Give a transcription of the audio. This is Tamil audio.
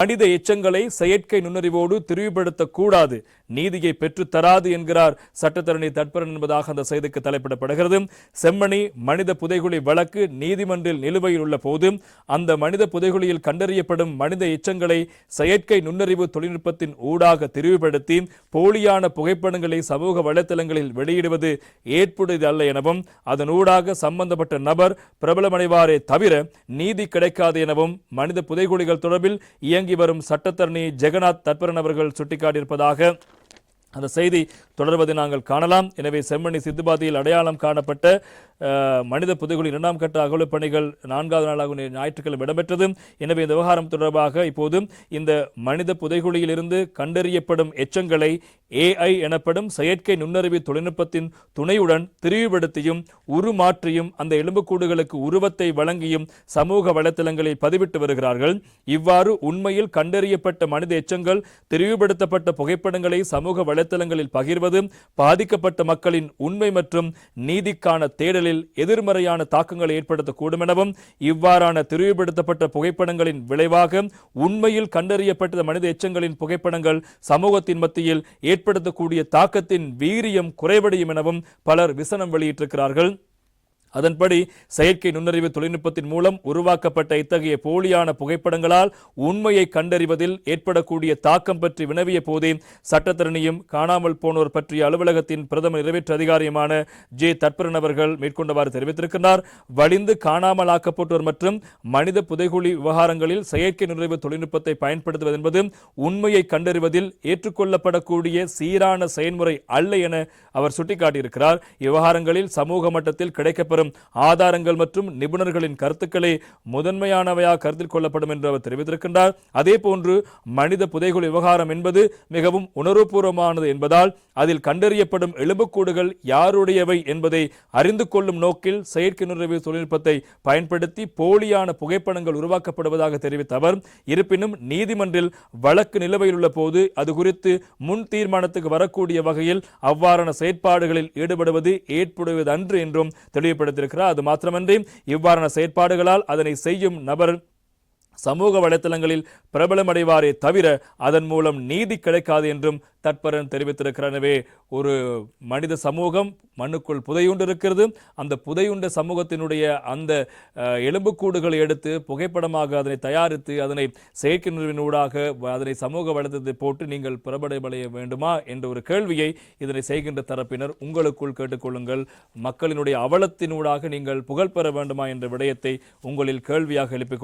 மனித எச்சங்களை செயற்கை நுண்ணறிவோடு திரிவுபடுத்தக்கூடாது. நீதியை பெற்றுத்தராது என்கிறார் சட்டத்தரணி தட்பரன் என்பதாக அந்த செய்திக்கு தலைப்பிடப்படுகிறது. செம்மணி மனித புதைகுழி வழக்கு நீதிமன்றில் நிலுவையில் உள்ள போது அந்த மனித புதைகுழியில் கண்டறியப்படும் மனித எச்சங்களை செயற்கை நுண்ணறிவு தொழில்நுட்பத்தின் ஊடாக திரிவுபடுத்தி போலியான புகைப்படங்களை சமூக வலைத்தளங்களில் வெளியிடுவது ஏற்புடையது அல்ல எனவும் அதன் ஊடாக சம்பந்தப்பட்ட நபர் பிரபலமடைவாரே தவிர நீதி கிடைக்காது எனவும் மனித புதைகுழிகள் தொடர்பில் இயங்க வரும் சட்டத்தரணி ஜெகநாத் தற்பரன் அவர்கள் சுட்டிக்காட்டியிருப்பதாக அந்த செய்தி தொடர்வதை நாங்கள் காணலாம். எனவே செம்மணி சித்துபாதியில் அடையாளம் காணப்பட்ட மனித புதைகுழி இரண்டாம் கட்ட அகழ்வுப் பணிகள் நான்காவது நாளாக ஞாயிற்றுக்கிழமை இடம்பெற்றது. எனவே இந்த விவகாரம் தொடர்பாக இப்போது இந்த மனித புதைகுழியிலிருந்து கண்டறியப்படும் எச்சங்களை ஏஐ எனப்படும் செயற்கை நுண்ணறிவு தொழில்நுட்பத்தின் துணையுடன் திரிவுபடுத்தியும் உருமாற்றியும் அந்த எலும்புக்கூடுகளுக்கு உருவத்தை வழங்கியும் சமூக வலைத்தளங்களில் பதிவிட்டு வருகிறார்கள். இவ்வாறு உண்மையில் கண்டறியப்பட்ட மனித எச்சங்கள் திரிவுபடுத்தப்பட்ட புகைப்படங்களை சமூக வலைத்தளங்களில் பகிர்வது பாதிக்கப்பட்ட மக்களின் உண்மை மற்றும் நீதிக்கான தேடலில் எதிர்மறையான தாக்கங்களை ஏற்படுத்தக்கூடும் எனவும் இவ்வாறான திரிவுபடுத்தப்பட்ட புகைப்படங்களின் விளைவாக உண்மையில் கண்டறியப்பட்ட மனித எச்சங்களின் புகைப்படங்கள் சமூகத்தின் மத்தியில் ஏற்படுத்தக்கூடிய தாக்கத்தின் வீரியம் குறைவடையும் எனவும் பலர் விசனம் வெளியிட்டிருக்கிறார்கள். அதன்படி செயற்கை நுண்ணறிவு தொழில்நுட்பத்தின் மூலம் உருவாக்கப்பட்ட இத்தகைய போலியான புகைப்படங்களால் உண்மையை கண்டறிவதில் ஏற்படக்கூடிய தாக்கம் பற்றி வினவிய போதே சட்டத்தரணியும் காணாமல் போனோர் பற்றிய அலுவலகத்தின் பிரதம நிறைவேற்று அதிகாரியுமான ஜே தற்பரன் அவர்கள் மேற்கொண்டவாறு தெரிவித்திருக்கிறார் வலிந்து காணாமல் ஆக்கப்பட்டோர் மற்றும் மனித புதைகுழி விவகாரங்களில் செயற்கை நுண்ணறிவு தொழில்நுட்பத்தை பயன்படுத்துவது என்பது உண்மையை கண்டறிவதில் ஏற்றுக்கொள்ளப்படக்கூடிய சீரான செயல்முறை அல்ல என அவர் சுட்டிக்காட்டியிருக்கிறார். விவகாரங்களில் சமூக மட்டத்தில் வரும். ஆதாரங்கள் மற்றும் நிபுணர்களின் கருத்துக்களே முதன்மையானவையாக கருத்தில் கொள்ளப்படும் என்று அவர் தெரிவித்திருக்கின்றார். அதே போன்று மனித புதைகுழி விவகாரம் என்பது மிகவும் உணர்வுபூர்வமானது என்பதால் அதில் கண்டறியப்படும் எலும்புக்கூடுகள் யாருடையவை என்பதை அறிந்து கொள்ளும் நோக்கில் செயற்கை நுண்ணறிவு தொழில்நுட்பத்தை பயன்படுத்தி போலியான புகைப்படங்கள் உருவாக்கப்படுவதாக தெரிவித்த அவர் இருப்பினும் நீதிமன்றில் வழக்கு நிலுவையில் உள்ள போது அது குறித்து முன் தீர்மானத்துக்கு வரக்கூடிய வகையில் அவ்வாறான செயற்பாடுகளில் ஈடுபடுவது ஏற்புடையதன்று என்றும் தெளிவுபடுத்தியிருக்கிறார் அது மாத்திரமன்றி இவ்வாறான செயற்பாடுகளால் அதனை செய்யும் நபர் சமூக வலைத்தளங்களில் பிரபலமடைவாரே தவிர அதன் மூலம் நீதி கிடைக்காது என்றும் தட்பரன் தெரிவித்திருக்கிறார். எனவே ஒரு மனித சமூகம் மண்ணுக்குள் புதையுண்டு இருக்கிறது. அந்த புதையுண்ட சமூகத்தினுடைய அந்த எலும்புக்கூடுகளை எடுத்து புகைப்படமாக அதனை தயாரித்து அதனை செயற்கை நுழைவினூடாக அதனை சமூக வலைத்தளத்தை போட்டு நீங்கள் பிரபலமடைய வேண்டுமா என்ற ஒரு கேள்வியை இதனை செய்கின்ற தரப்பினர் உங்களுக்குள் கேட்டுக்கொள்ளுங்கள். மக்களினுடைய அவலத்தினூடாக நீங்கள் புகழ் பெற வேண்டுமா என்ற விடயத்தை உங்களில் கேள்வியாக எழுப்பிக்